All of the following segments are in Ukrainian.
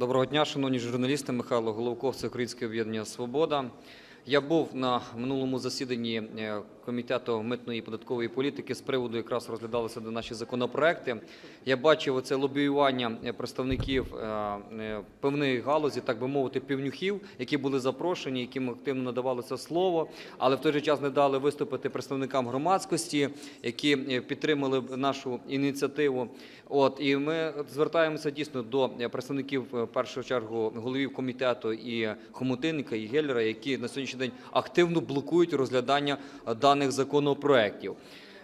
Доброго дня, шановні журналісти. Михайло Головков, це Українське об'єднання Свобода. Я був на минулому засіданні е, комітету митної і податкової політики з приводу якраз розглядалися до наші законопроекти. Я бачив оце лобіювання е, представників е, певної галузі, так би мовити, півнюхів, які були запрошені, яким активно надавалося слово, але в той же час не дали виступити представникам громадськості, які підтримали нашу ініціативу. От і ми звертаємося дійсно до представників першу чергу головів комітету і Хомутинника і Геллера, які на сьогоднішній день активно блокують розглядання е, даних законопроєктів.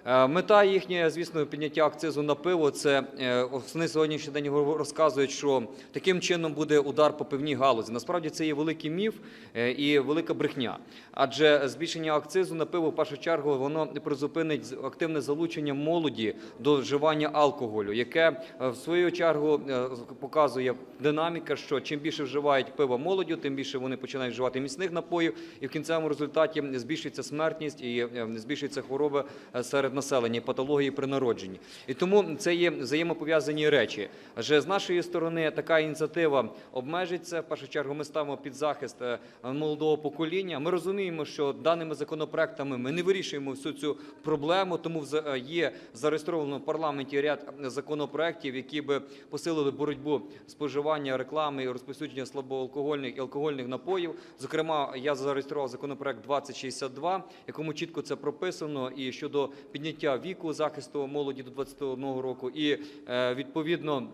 Е, Мета їхня, звісно, підняття акцизу на пиво. Це е, вони сьогоднішній день розказують, що таким чином буде удар по пивній галузі. Насправді це є великий міф е, і велика брехня. Адже збільшення акцизу на пиво в першу чергу воно призупинить активне залучення молоді до вживання алкоголю, яке в свою чергу показує динаміка, що чим більше вживають пиво молоддю, тим більше вони починають вживати міцних напоїв, і в кінцевому результаті збільшується смертність і збільшуються хвороби серед населення, патології при народженні. І тому це є взаємопов'язані речі. Адже з нашої сторони така ініціатива обмежиться. В першу чергу ми ставимо під захист е, молодого покоління. Ми розуміємо, що даними законопроектами ми не вирішуємо всю цю проблему, тому е, є зареєстровано в парламенті ряд законопроектів, які би посилили боротьбу споживання реклами і розповсюдження слабоалкогольних і алкогольних напоїв. Зокрема, я зареєстрував законопроект 2062, якому чітко це прописано, і щодо підняття віку захисту молоді до 21 року, і е, відповідно.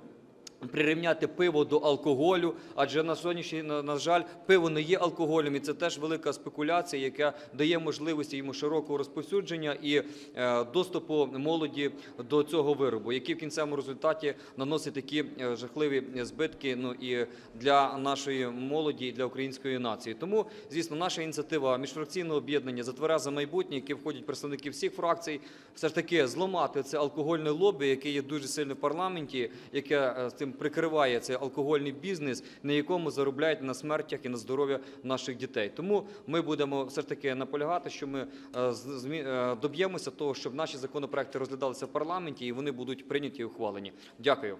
Прирівняти пиво до алкоголю, адже на сьогоднішній на, жаль, пиво не є алкоголем, і це теж велика спекуляція, яка дає можливості йому широкого розповсюдження і е, доступу молоді до цього виробу, який в кінцевому результаті наносить такі е, жахливі збитки. Ну і для нашої молоді, і для української нації. Тому, звісно, наша ініціатива міжфракційного об'єднання за майбутнє, яке входять представники всіх фракцій, все ж таки зламати це алкогольне лобі, яке є дуже сильне в парламенті, яке е, з цим прикриває цей алкогольний бізнес, на якому заробляють на смертях і на здоров'я наших дітей. Тому ми будемо все ж таки наполягати, що ми е, е, доб'ємося того, щоб наші законопроекти розглядалися в парламенті і вони будуть прийняті і ухвалені. Дякую.